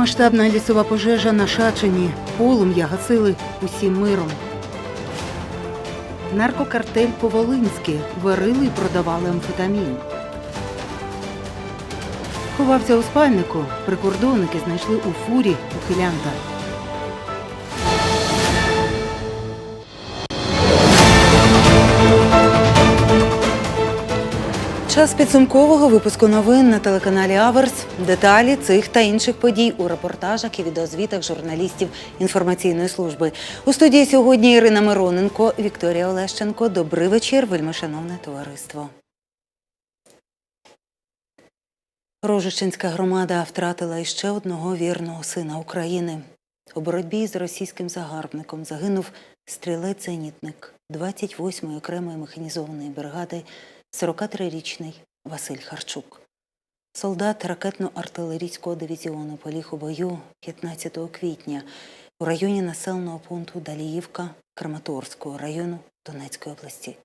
Масштабна лісова пожежа на Шачині. Полум'я гасили усім миром. Наркокартель по-волинськи варили і продавали амфетамін. Ховався у спальнику. Прикордонники знайшли у фурі ухилянта. Час підсумкового випуску новин на телеканалі Аверс. Деталі цих та інших подій у репортажах і відеозвітах журналістів інформаційної служби. У студії сьогодні Ірина Мироненко, Вікторія Олещенко. Добрий вечір, вельмишановне товариство. Рожичинська громада втратила іще одного вірного сина України. У боротьбі з російським загарбником загинув стрілець-зенітник 28-ї окремої механізованої бригади 43-річний Василь Харчук. Солдат ракетно-артилерійського дивізіону поліг у бою 15 квітня у районі населеного пункту Даліївка Краматорського району Донецької області.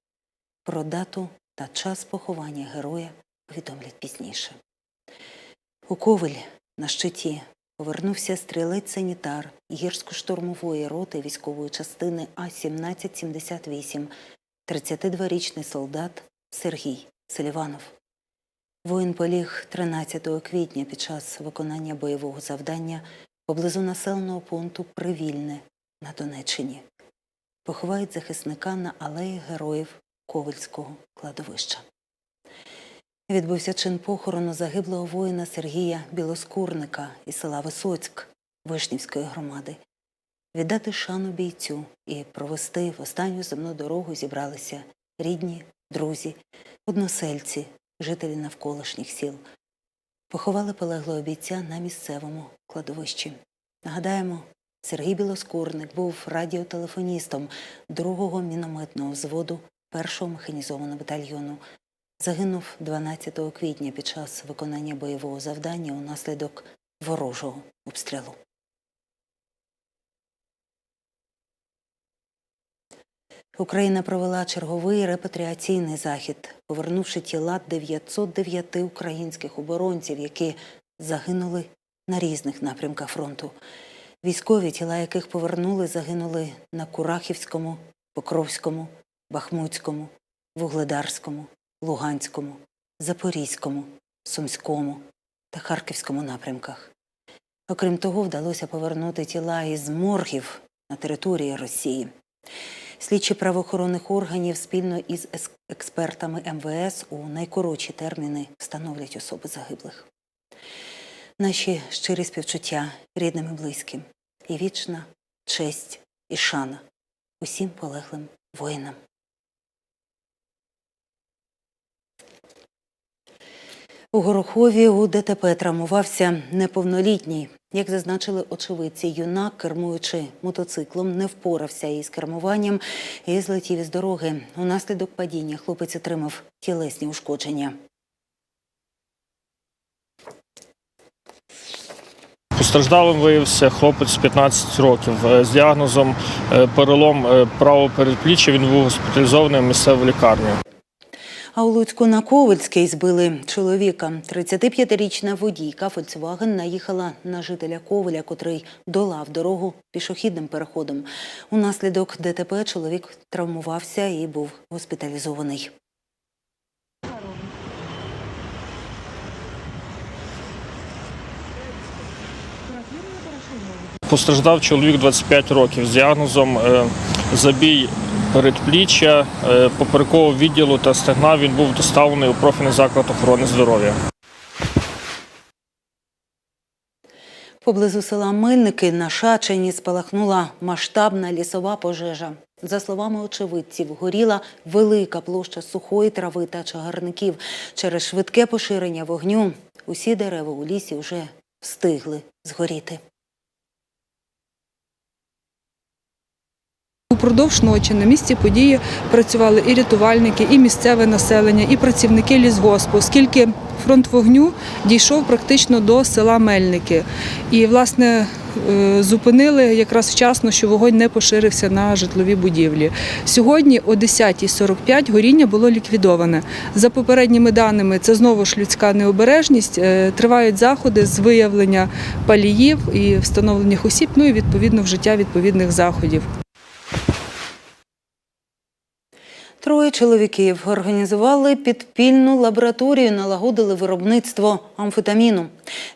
Про дату та час поховання героя повідомлять пізніше. У Ковель на щиті повернувся стрілець-санітар гірсько-штурмової роти військової частини А-1778, 32-річний солдат Сергій Селіванов. Воїн поліг 13 квітня під час виконання бойового завдання поблизу населеного пункту Привільне на Донеччині. Поховають захисника на алеї героїв Ковельського кладовища. Відбувся чин похорону загиблого воїна Сергія Білоскурника із села Висоцьк Вишнівської громади. Віддати шану бійцю і провести в останню земну дорогу зібралися рідні, друзі, односельці, жителі навколишніх сіл. Поховали полеглого бійця на місцевому кладовищі. Нагадаємо, Сергій Білоскурник був радіотелефоністом 2-го мінометного взводу 1-го механізованого батальйону. Загинув 12 квітня під час виконання бойового завдання унаслідок ворожого обстрілу. Україна провела черговий репатріаційний захід, повернувши тіла 909 українських оборонців, які загинули на різних напрямках фронту. Військові, тіла яких повернули, загинули на Курахівському, Покровському, Бахмутському, Вугледарському, Луганському, Запорізькому, Сумському та Харківському напрямках. Окрім того, вдалося повернути тіла із моргів на території Росії. Слідчі правоохоронних органів спільно із експертами МВС у найкоротші терміни встановлять особи загиблих. Наші щирі співчуття рідним і близьким, і вічна честь і шана усім полеглим воїнам. У Горохові у ДТП травмувався неповнолітній. Як зазначили очевидці, юнак, кермуючи мотоциклом, не впорався із кермуванням і злетів із дороги. Унаслідок падіння хлопець отримав тілесні ушкодження. Постраждалим виявився хлопець 15 років е, з діагнозом е, перелом е, правого передпліччя. Він був госпіталізований в місцеву лікарню. А у Луцьку на Ковальській збили чоловіка. 35-річна водійка Фольксваген наїхала на жителя Ковеля, котрий долав дорогу пішохідним переходом. Унаслідок ДТП чоловік травмувався і був госпіталізований. Постраждав чоловік 25 років з діагнозом е, забій передпліччя, е, поперекового відділу та стегна. Він був доставлений у профільний заклад охорони здоров'я. Поблизу села Мильники на Шачині спалахнула масштабна лісова пожежа. За словами очевидців, горіла велика площа сухої трави та чагарників. Через швидке поширення вогню усі дерева у лісі вже встигли згоріти. Упродовж ночі на місці події працювали і рятувальники, і місцеве населення, і працівники лісгоспу, оскільки фронт вогню дійшов практично до села Мельники. І, власне, е, зупинили якраз вчасно, що вогонь не поширився на житлові будівлі. Сьогодні о 10.45 горіння було ліквідоване. За попередніми даними, це знову ж людська необережність. Е, Тривають заходи з виявлення паліїв і встановлених осіб, ну і відповідно вжиття відповідних заходів. Троє чоловіків організували підпільну лабораторію, налагодили виробництво амфетаміну.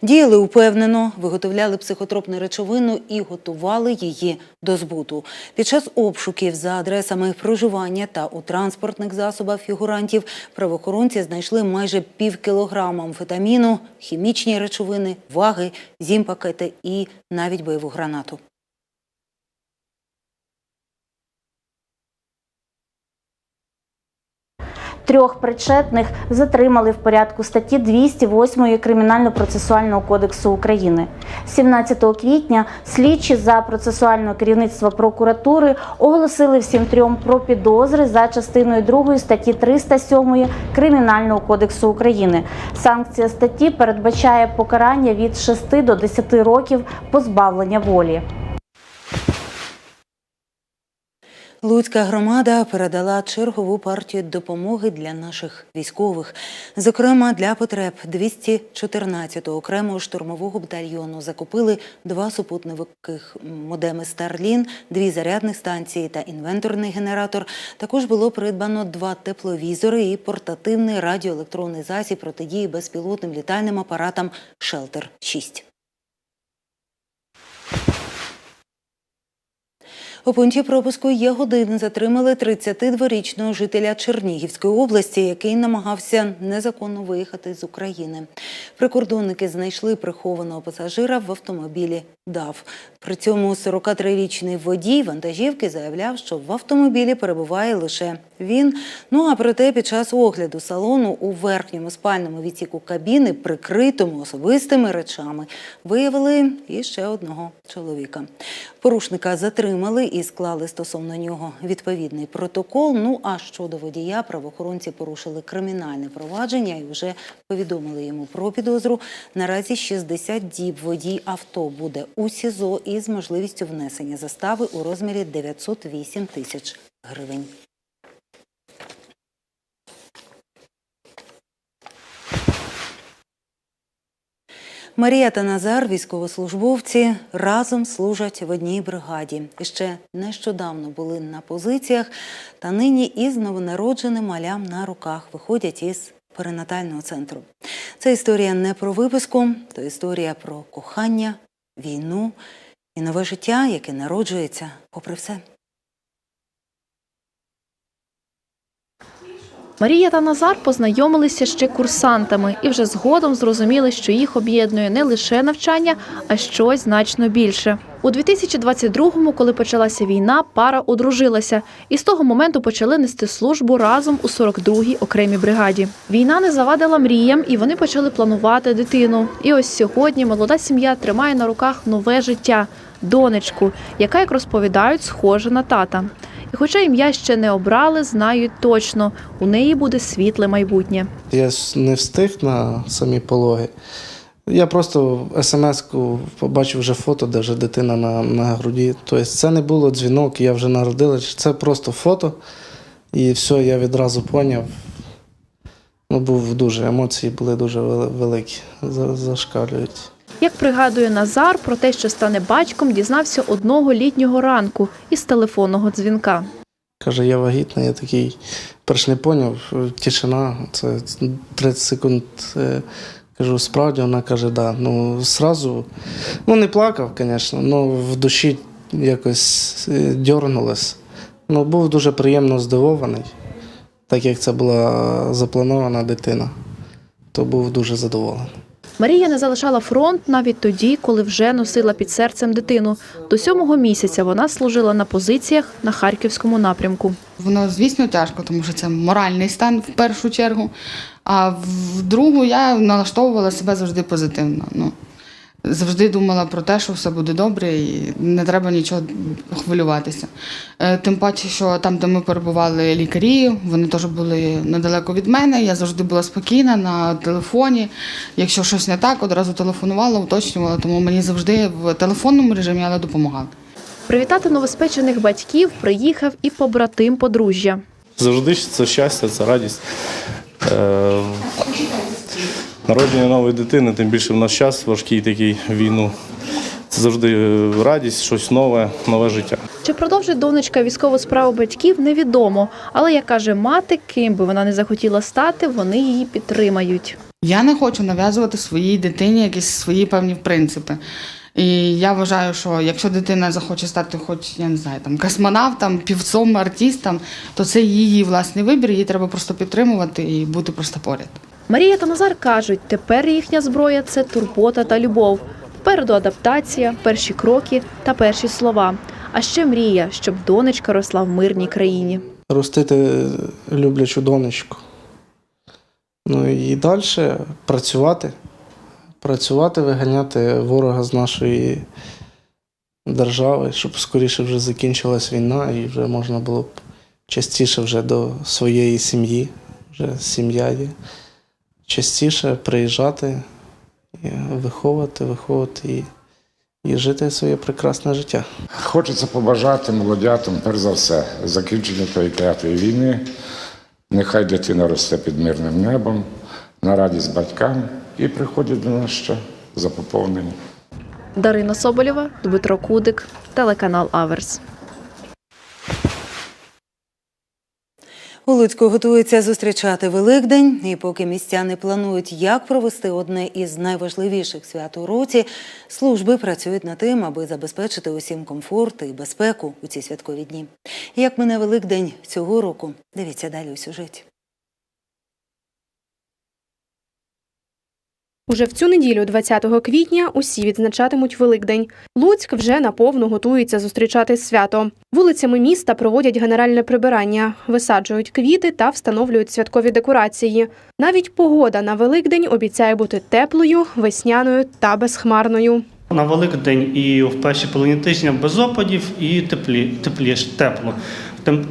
Діяли упевнено, виготовляли психотропну речовину і готували її до збуту. Під час обшуків за адресами проживання та у транспортних засобах фігурантів правоохоронці знайшли майже пів кілограма амфетаміну, хімічні речовини, ваги, зімпакети і навіть бойову гранату. Трьох причетних затримали в порядку статті 208 Кримінально-процесуального кодексу України. 17 квітня слідчі за процесуального керівництва прокуратури оголосили всім трьом про підозри за частиною 2 статті 307 Кримінального кодексу України. Санкція статті передбачає покарання від 6 до 10 років позбавлення волі. Луцька громада передала чергову партію допомоги для наших військових. Зокрема, для потреб 214-го окремого штурмового батальйону закупили два супутникових модеми Старлін, дві зарядних станції та інвенторний генератор. Також було придбано два тепловізори і портативний радіоелектронний засіб протидії безпілотним літальним апаратам Шелтер 6 У пункті пропуску є години затримали 32-річного жителя Чернігівської області, який намагався незаконно виїхати з України. Прикордонники знайшли прихованого пасажира в автомобілі ДАВ. При цьому 43-річний водій вантажівки заявляв, що в автомобілі перебуває лише він. Ну а проте під час огляду салону у верхньому спальному відсіку кабіни, прикритому особистими речами, виявили і ще одного чоловіка. Порушника затримали і склали стосовно нього відповідний протокол. Ну а щодо водія, правоохоронці порушили кримінальне провадження і вже повідомили йому про підозру. Наразі 60 діб водій авто буде у СІЗО із можливістю внесення застави у розмірі 908 тисяч гривень. Марія та Назар, військовослужбовці, разом служать в одній бригаді. Ще нещодавно були на позиціях, та нині із новонародженим малям на руках виходять із перинатального центру. Це історія не про виписку, то історія про кохання, війну і нове життя, яке народжується попри все. Марія та Назар познайомилися ще курсантами і вже згодом зрозуміли, що їх об'єднує не лише навчання, а щось значно більше. У 2022-му, коли почалася війна, пара одружилася і з того моменту почали нести службу разом у 42-й окремій бригаді. Війна не завадила мріям, і вони почали планувати дитину. І ось сьогодні молода сім'я тримає на руках нове життя донечку, яка, як розповідають, схожа на тата. І хоча ім'я ще не обрали, знають точно, у неї буде світле майбутнє. Я не встиг на самі пологи. Я просто смс-ку побачив вже фото, де вже дитина на, на груді. Тобто це не було дзвінок, я вже народила. Це просто фото. І все, я відразу поняв. Ну, був дуже, емоції були дуже великі, зашкалюють. Як пригадує Назар, про те, що стане батьком, дізнався одного літнього ранку із телефонного дзвінка. Каже, я вагітна, я такий перш не поняв, тишина, це 30 секунд. е, Кажу, справді вона каже, да. Ну, зразу, ну не плакав, звісно, але в душі якось е, дьорнулось. Ну, був дуже приємно здивований, так як це була запланована дитина, то був дуже задоволений. Марія не залишала фронт навіть тоді, коли вже носила під серцем дитину. До сьомого місяця вона служила на позиціях на харківському напрямку. Воно, звісно, тяжко, тому що це моральний стан в першу чергу. А в другу я налаштовувала себе завжди позитивно. Ну, Завжди думала про те, що все буде добре і не треба нічого хвилюватися. Е, Тим паче, що там, де ми перебували лікарі, вони теж були недалеко від мене. Я завжди була спокійна на телефоні. Якщо щось не так, одразу телефонувала, уточнювала, тому мені завжди в телефонному режимі але допомагали. Привітати новоспечених батьків приїхав і побратим подружжя. Завжди це щастя, це радість. Е, Народження нової дитини, тим більше в наш час важкий такий війну. Це завжди е, радість, щось нове, нове життя. Чи продовжить донечка військову справу батьків, невідомо. Але як каже мати, ким би вона не захотіла стати, вони її підтримають. Я не хочу нав'язувати своїй дитині якісь свої певні принципи. І я вважаю, що якщо дитина захоче стати, хоч я не знаю, там космонавтом, півцом, артистом, то це її власний вибір, її треба просто підтримувати і бути просто поряд. Марія та Назар кажуть, тепер їхня зброя це турбота та любов. Попереду адаптація, перші кроки та перші слова. А ще мрія, щоб донечка росла в мирній країні. Ростити люблячу донечку. Ну і далі працювати. Працювати, виганяти ворога з нашої держави, щоб скоріше вже закінчилась війна і вже можна було б частіше вже до своєї сім'ї, вже сім'я є. Частіше приїжджати, і виховувати, виховувати і, і жити своє прекрасне життя. Хочеться побажати молодятам, перш за все, закінчення тої клятої війни. Нехай дитина росте під мирним небом, на радість батькам і приходять до нас ще за поповнення. Дарина Соболєва, Дмитро Кудик, телеканал Аверс. У Луцьку готується зустрічати Великдень, і поки містяни планують, як провести одне із найважливіших свят у році, служби працюють над тим, аби забезпечити усім комфорт і безпеку у ці святкові дні. Як мине Великдень цього року, дивіться далі у сюжеті. Уже в цю неділю, 20 квітня, усі відзначатимуть Великдень. Луцьк вже наповну готується зустрічати свято. Вулицями міста проводять генеральне прибирання, висаджують квіти та встановлюють святкові декорації. Навіть погода на Великдень обіцяє бути теплою, весняною та безхмарною. На Великдень і в першій половині тижня без опадів і теплі, тепліше, тепло.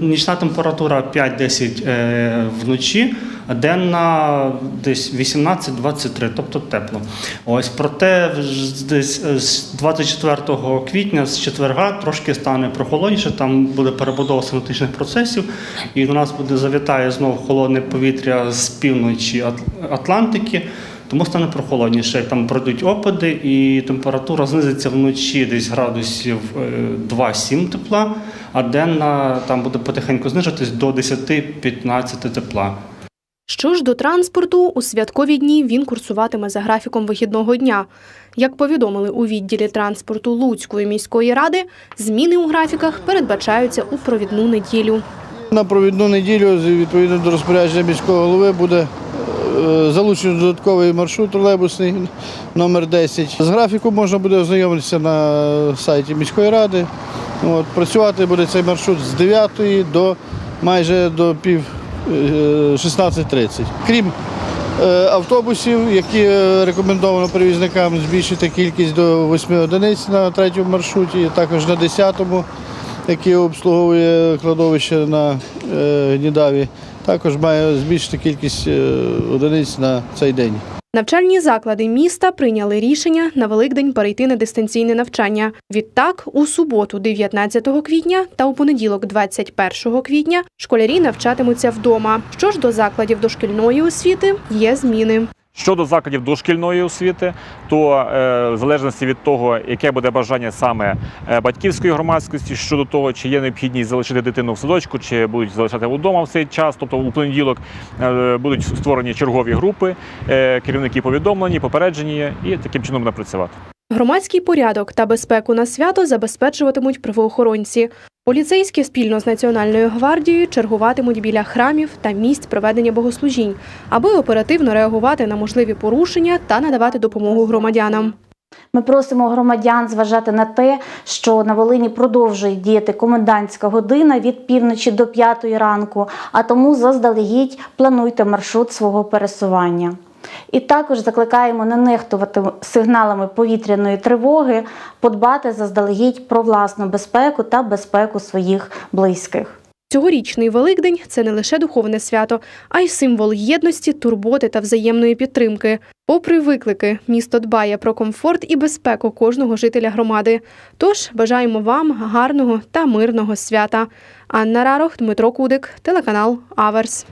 Нічна температура 5-10 е, вночі, а денна десь 18-23, тобто тепло. Ось проте десь е, з 24 квітня, з четверга, трошки стане прохолодніше, там буде перебудова синоптичних процесів, і до нас буде завітає знову холодне повітря з півночі Атлантики. Тому стане прохолодніше. Там пройдуть опади, і температура знизиться вночі десь градусів е, 2-7 тепла, а денна там буде потихеньку знижуватись до 10-15 тепла. Що ж до транспорту, у святкові дні він курсуватиме за графіком вихідного дня. Як повідомили у відділі транспорту Луцької міської ради, зміни у графіках передбачаються у провідну неділю. На провідну неділю, відповідно до розпорядження міського голови, буде е, залучено додатковий маршрут тролейбусний номер 10. З графіком можна буде ознайомитися на сайті міської ради. От, працювати буде цей маршрут з 9 до майже до пів е, 16.30. Крім е, автобусів, які е, рекомендовано перевізникам збільшити кількість до 8 одиниць на третьому маршруті, також на 10-му який обслуговує кладовище на е, Гнідаві, також має збільшити кількість е, одиниць на цей день. Навчальні заклади міста прийняли рішення на Великдень перейти на дистанційне навчання. Відтак, у суботу, 19 квітня та у понеділок, 21 квітня, школярі навчатимуться вдома. Що ж до закладів дошкільної освіти, є зміни. Щодо закладів дошкільної освіти, то е, в залежності від того, яке буде бажання саме е, батьківської громадськості щодо того, чи є необхідність залишити дитину в садочку, чи будуть залишати вдома в цей час, тобто у понеділок е, будуть створені чергові групи, керівники повідомлені, попереджені, і таким чином буде працювати. Громадський порядок та безпеку на свято забезпечуватимуть правоохоронці. Поліцейські спільно з Національною гвардією чергуватимуть біля храмів та місць проведення богослужінь, аби оперативно реагувати на можливі порушення та надавати допомогу громадянам. Ми просимо громадян зважати на те, що на Волині продовжує діяти комендантська година від півночі до п'ятої ранку, а тому заздалегідь плануйте маршрут свого пересування. І також закликаємо не нехтувати сигналами повітряної тривоги, подбати заздалегідь про власну безпеку та безпеку своїх близьких. Цьогорічний Великдень це не лише духовне свято, а й символ єдності, турботи та взаємної підтримки. Попри виклики, місто дбає про комфорт і безпеку кожного жителя громади. Тож бажаємо вам гарного та мирного свята. Анна Рарох, Дмитро Кудик, телеканал Аверс.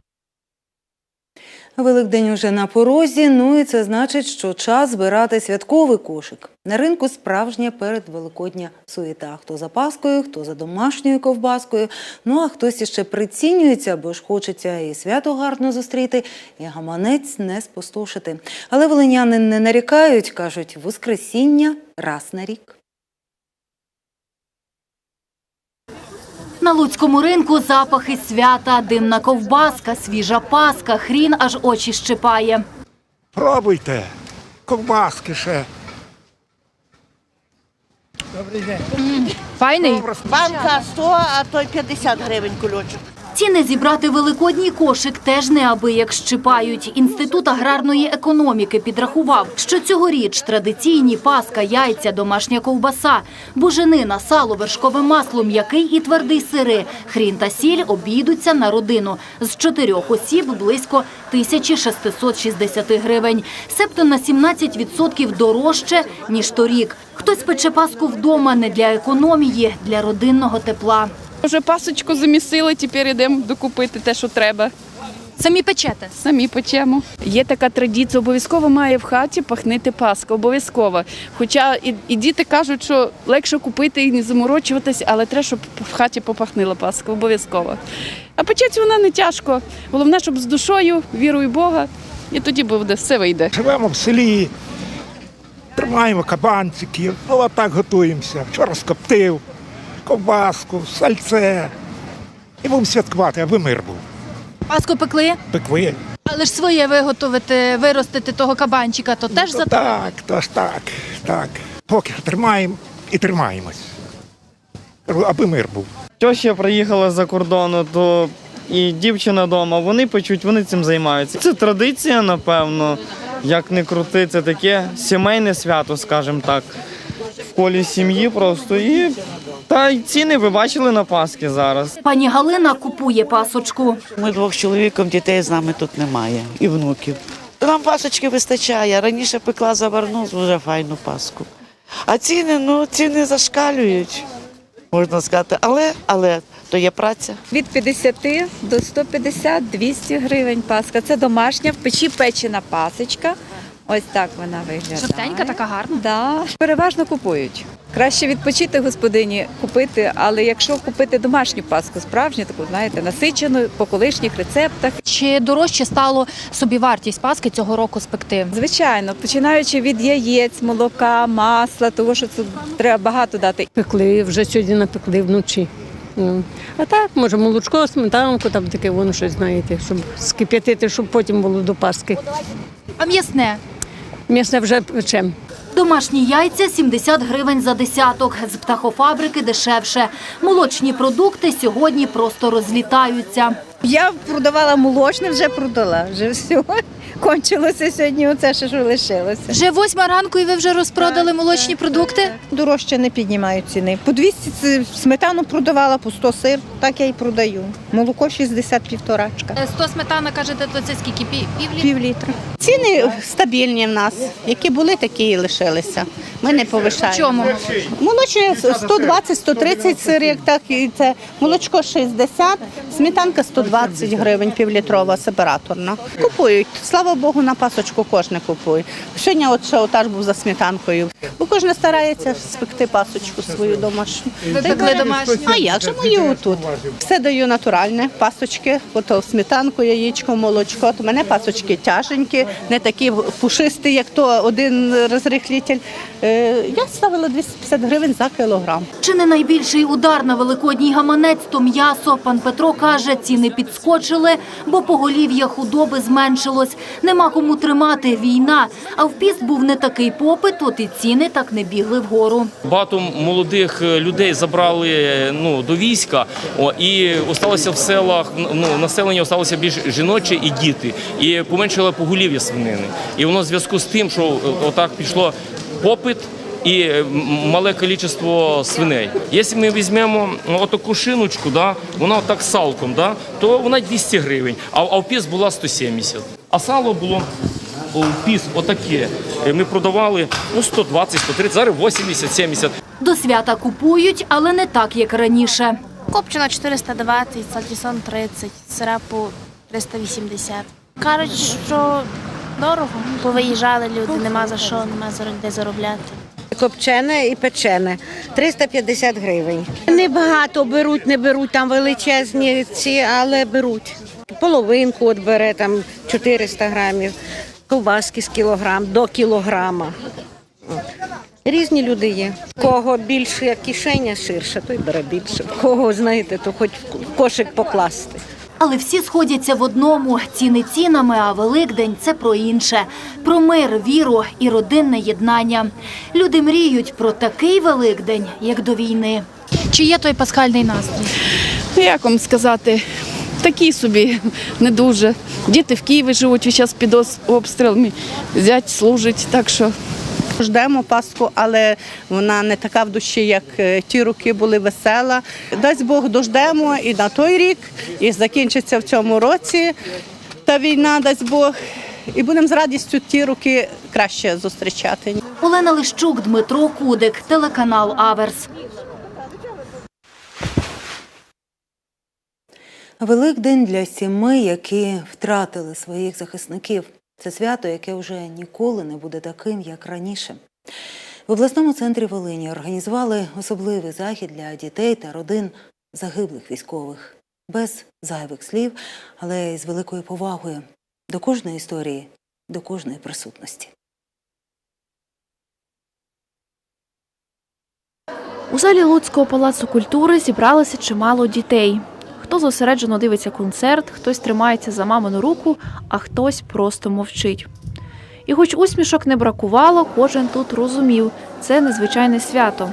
Великдень уже на порозі, ну і це значить, що час збирати святковий кошик. На ринку справжня передвеликодня суєта. Хто за паскою, хто за домашньою ковбаскою. Ну а хтось іще прицінюється, бо ж хочеться і свято гарно зустріти, і гаманець не спустошити. Але волиняни не нарікають, кажуть, воскресіння раз на рік. На луцькому ринку запахи свята, димна ковбаска, свіжа паска, хрін аж очі щипає. Пробуйте. Ковбаски ще. Файний. Банка 100, а то й 50 гривень кульочок. Ціни зібрати великодній кошик теж неабияк щипають. Інститут аграрної економіки підрахував, що цьогоріч традиційні паска, яйця, домашня ковбаса, буженина, сало, вершкове масло, м'який і твердий сири, хрін та сіль обійдуться на родину. З чотирьох осіб близько 1660 гривень. Себто на 17% дорожче, ніж торік. Хтось пече паску вдома не для економії, для родинного тепла. Вже пасочку замісили, тепер йдемо докупити те, що треба. Самі печете? Самі печемо. Є така традиція, обов'язково має в хаті пахнити паска, обов'язково. Хоча і, і діти кажуть, що легше купити і не заморочуватись, але треба, щоб в хаті попахнила паска, обов'язково. А печеться вона не тяжко. Головне, щоб з душою, вірою Бога, і тоді буде, все вийде. Живемо в селі, тримаємо кабанчиків, ну а так готуємося. Вчора скоптив, ковбаску, сальце. І будемо святкувати, аби мир був. Паску пекли? Пекви. Але ж своє виготовити, виростити того кабанчика, то теж за Так, то ж так, так. Поки тримаємо і тримаємось. Аби мир був. Тьоща приїхала з-за кордону, то і дівчина вдома, вони печуть, вони цим займаються. Це традиція, напевно, як не крути, це таке сімейне свято, скажімо так, в колі сім'ї просто. І та й ціни ви бачили на Пасхи зараз. Пані Галина купує пасочку. Ми двох чоловіком, дітей з нами тут немає і внуків. Нам пасочки вистачає. Раніше пекла заварну дуже файну паску. А ціни, ну, ціни зашкалюють, можна сказати. Але, але то є праця. Від 50 до 150 200 гривень паска. Це домашня в печі печена пасочка. Ось так вона виглядає. Жовтенька, така гарна. Да. Переважно купують. Краще відпочити господині купити, але якщо купити домашню паску, справжню, таку знаєте, насичену по колишніх рецептах. Чи дорожче стало собівартість паски цього року спекти? Звичайно, починаючи від яєць, молока, масла, того що це треба багато дати. Пекли, вже сьогодні напекли вночі. Ну, А так, може, молочко, сметанку, там таке воно щось, знаєте, щоб скип'ятити, щоб потім було до Пасхи. А м'ясне? М'ясне вже печем. Домашні яйця 70 гривень за десяток. З птахофабрики дешевше. Молочні продукти сьогодні просто розлітаються. Я продавала молочне, вже продала. Вже все. Кончилося сьогодні, оце ще що лишилося. Вже восьма ранку і ви вже розпродали молочні продукти? Дорожче не піднімають ціни. По 200 сметану продавала, по 100 сир, так я і продаю. Молоко 60 півторачка. 100 сметана, кажете, то це скільки? Пів, пів літра? Пів літра. Ціни стабільні в нас. Які були, такі і лишилися. Ми не повишаємо. Чому? Молочне 120-130 сир, як так, і це молочко 60, сметанка 120 гривень, півлітрова, сепараторна. Купують. Слава Богу, на пасочку кожен купує. Сьогодні от шаотаж був за сметанкою. Бо кожен старається спекти пасочку свою домашню. Ви домашню? А як же мою тут? Все даю натуральне, пасочки, ото сметанку, яєчко, молочко. То мене пасочки тяженькі, не такі пушисті, як то один розрихлітель. Е, Я ставила 250 гривень за кілограм. Чи не найбільший удар на великодній гаманець, то м'ясо. Пан Петро каже, ціни підскочили, бо поголів'я худоби зменшилось. Нема кому тримати війна. А в піст був не такий попит, от і ціни так не бігли вгору. Багато молодих е, людей забрали е, ну, до війська, і осталося в селах, ну, населення осталося більш жіноче і діти. І поменшило поголів'я свинини. І воно в зв'язку з тим, що е, отак пішло попит. І мале кількість свиней. Якщо ми візьмемо ну, отаку шиночку, да, вона отак з салком, да, то вона 200 гривень, а в піс була 170. А сало було піс отаке. Е, Ми продавали ну, 120, 130, зараз 80, 70. До свята купують, але не так, як раніше. Копчена 420, сальтісон 30, сира по 380. Кажуть, що дорого. Повиїжджали люди, нема за що, нема за де заробляти. Копчене і печене 350 гривень. Небагато беруть, не беруть там величезні ці, але беруть. Половинку от бере там 400 грамів, ковбаски з кілограм до кілограма. Різні люди є. Кого більше кишеня ширша, той бере більше. Кого, знаєте, то хоч в кошик покласти. Але всі сходяться в одному: ціни цінами, а Великдень це про інше, про мир, віру і родинне єднання. Люди мріють про такий Великдень, як до війни. Чи є той пасхальний настрій? Ну, як вам сказати, такі собі не дуже. Діти в Києві живуть час під обстрілами, зять служить, так що. Ждемо Пасху, але вона не така в душі, як е, ті роки були весела. Дасть Бог дождемо і на той рік, і закінчиться в цьому році та війна, дасть Бог. І будемо з радістю ті роки краще зустрічати. Олена Лищук, Дмитро Кудик, телеканал Аверс. Великдень для сімей, які втратили своїх захисників. Це свято, яке вже ніколи не буде таким, як раніше. В обласному центрі Волині організували особливий захід для дітей та родин загиблих військових. Без зайвих слів, але з великою повагою до кожної історії, до кожної присутності. У залі Луцького палацу культури зібралося чимало дітей. Хто зосереджено дивиться концерт, хтось тримається за мамину руку, а хтось просто мовчить. І хоч усмішок не бракувало, кожен тут розумів, це незвичайне свято.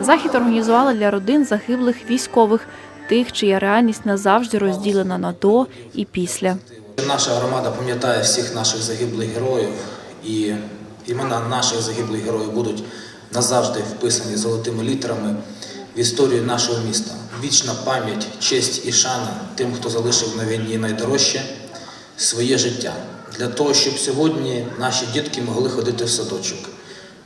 Захід організували для родин загиблих військових, тих, чия реальність назавжди розділена на до і після. Наша громада пам'ятає всіх наших загиблих героїв, і імена наших загиблих героїв будуть назавжди вписані золотими літерами в історію нашого міста. Вічна пам'ять, честь і шана тим, хто залишив на війні найдорожче своє життя, для того, щоб сьогодні наші дітки могли ходити в садочок,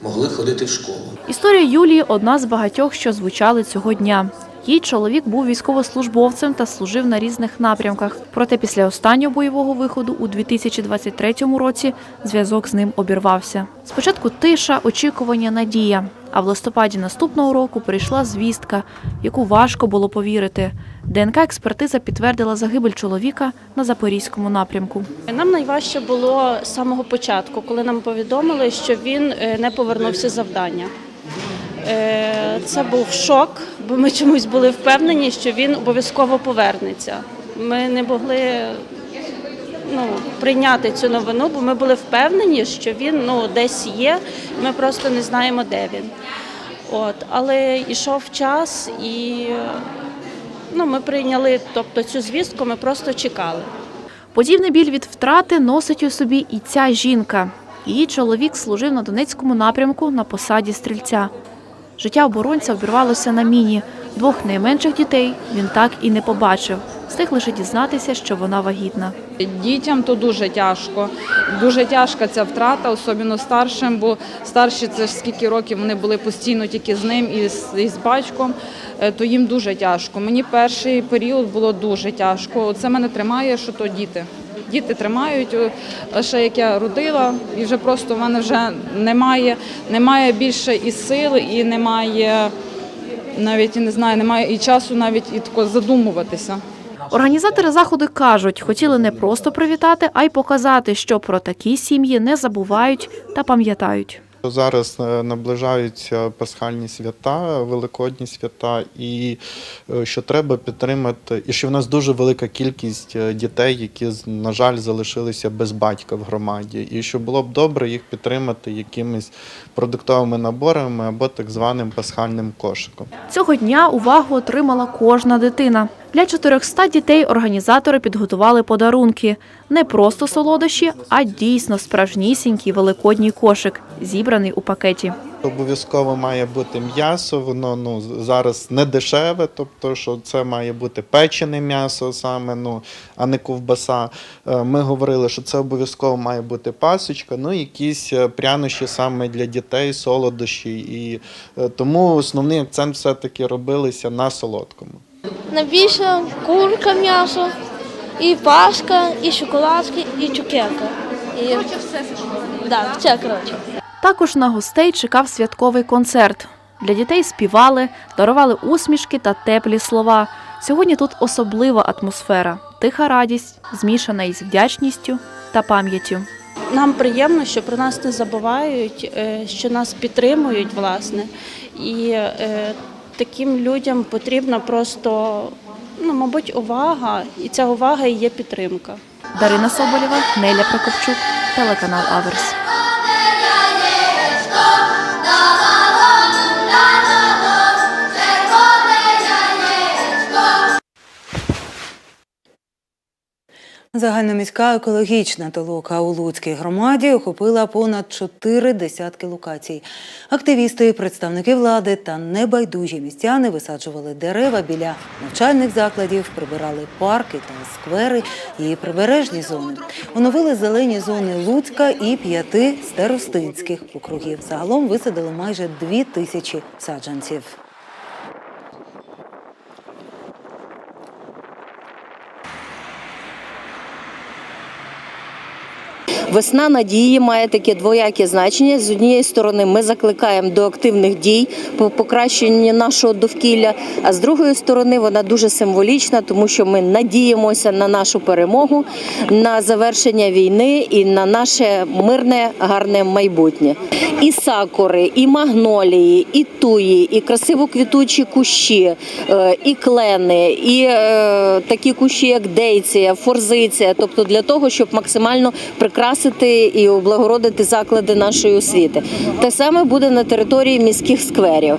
могли ходити в школу. Історія Юлії одна з багатьох, що звучали цього дня. Її чоловік був військовослужбовцем та служив на різних напрямках. Проте після останнього бойового виходу у 2023 році зв'язок з ним обірвався. Спочатку тиша, очікування, надія. А в листопаді наступного року прийшла звістка, яку важко було повірити. ДНК-експертиза підтвердила загибель чоловіка на запорізькому напрямку. Нам найважче було з самого початку, коли нам повідомили, що він е, не повернувся з завдання. Е, Це був шок, бо ми чомусь були впевнені, що він обов'язково повернеться. Ми не могли ну, прийняти цю новину, бо ми були впевнені, що він ну, десь є, ми просто не знаємо, де він. От, але йшов час і ну, ми прийняли тобто, цю звістку, ми просто чекали. Подібний біль від втрати носить у собі і ця жінка. Її чоловік служив на Донецькому напрямку на посаді стрільця. Життя оборонця обірвалося на міні. Двох найменших дітей він так і не побачив. Встиг лише дізнатися, що вона вагітна. Дітям то дуже тяжко. Дуже тяжка ця втрата, особливо старшим, бо старші це ж скільки років вони були постійно тільки з ним і з, і з батьком, е, то їм дуже тяжко. Мені перший період було дуже тяжко. Це мене тримає, що то діти. Діти тримають, ще як я родила, і вже просто в мене вже немає, немає більше і сил, і немає навіть і не знаю, немає і часу навіть і тако задумуватися. Організатори заходу кажуть, хотіли не просто привітати, а й показати, що про такі сім'ї не забувають та пам'ятають. Зараз е, наближаються пасхальні свята, великодні свята, і е, що треба підтримати, і що в нас дуже велика кількість е, дітей, які, на жаль, залишилися без батька в громаді. І що було б добре їх підтримати якимись продуктовими наборами або так званим пасхальним кошиком. Цього дня увагу отримала кожна дитина. Для 400 дітей організатори підготували подарунки. Не просто солодощі, а дійсно справжнісінький великодній кошик, зібраний у пакеті. Обов'язково має бути м'ясо, воно ну зараз не дешеве, тобто що це має бути печене м'ясо саме, ну а не ковбаса. Е, Ми говорили, що це обов'язково має бути пасочка, ну якісь е, прянощі саме для дітей, солодощі. І е, тому основний акцент все-таки робилися на солодкому. Найбільше курка м'ясо, і пашка, і шоколадки, і цукерка. І... Короче, все Так, все, коротше. Також на гостей чекав святковий концерт. Для дітей співали, дарували усмішки та теплі слова. Сьогодні тут особлива атмосфера, тиха радість, змішана із вдячністю та пам'яттю. Нам приємно, що про нас не забувають, е, що нас підтримують, власне. І е, таким людям потрібна просто, ну, мабуть, увага, і ця увага і є підтримка. Дарина Соболєва, Неля Прокопчук, телеканал Аверс. Загальноміська екологічна толока у Луцькій громаді охопила понад чотири десятки локацій. Активісти, представники влади та небайдужі містяни висаджували дерева біля навчальних закладів, прибирали парки та сквери і прибережні зони. Оновили зелені зони Луцька і п'яти старостинських округів. Загалом висадили майже дві тисячі саджанців. Весна надії має таке двояке значення. З однієї сторони, ми закликаємо до активних дій по покращенню нашого довкілля. А з другої сторони, вона дуже символічна, тому що ми надіємося на нашу перемогу, на завершення війни і на наше мирне гарне майбутнє. І сакури, і магнолії, і туї, і красиво квітучі кущі, е, і клени, і е, такі кущі, як дейція, форзиція, тобто для того, щоб максимально прикрасити і облагородити заклади нашої освіти. Те саме буде на території міських скверів.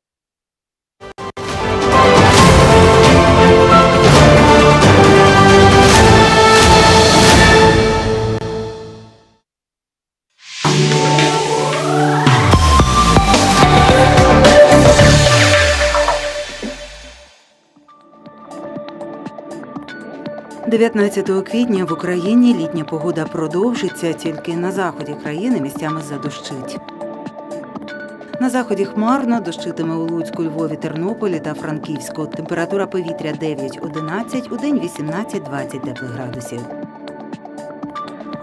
19 квітня в Україні літня погода продовжиться, тільки на заході країни місцями задощить. На заході хмарно дощитиме у Луцьку, Львові, Тернополі та Франківську. Температура повітря 9-11, у день 18-20 теплих градусів.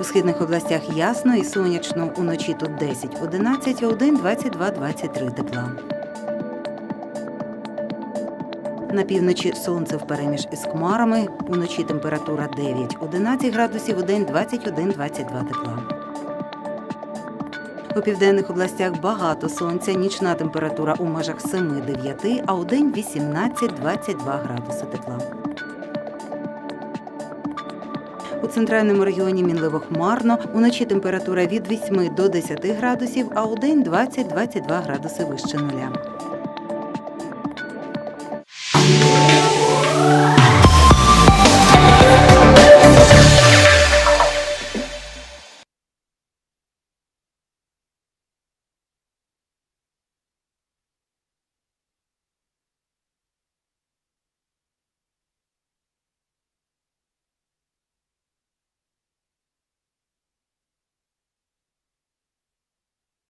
У східних областях ясно і сонячно. Уночі тут 10-11, а у день 22-23 тепла. На півночі сонце впереміж із хмарами. Уночі температура 9-11 градусів, у день 21-22 тепла. У південних областях багато сонця, нічна температура у межах 7-9, а у день 18-22 градуси тепла. У центральному регіоні мінливо хмарно, уночі температура від 8 до 10 градусів, а у день 20-22 градуси вище нуля.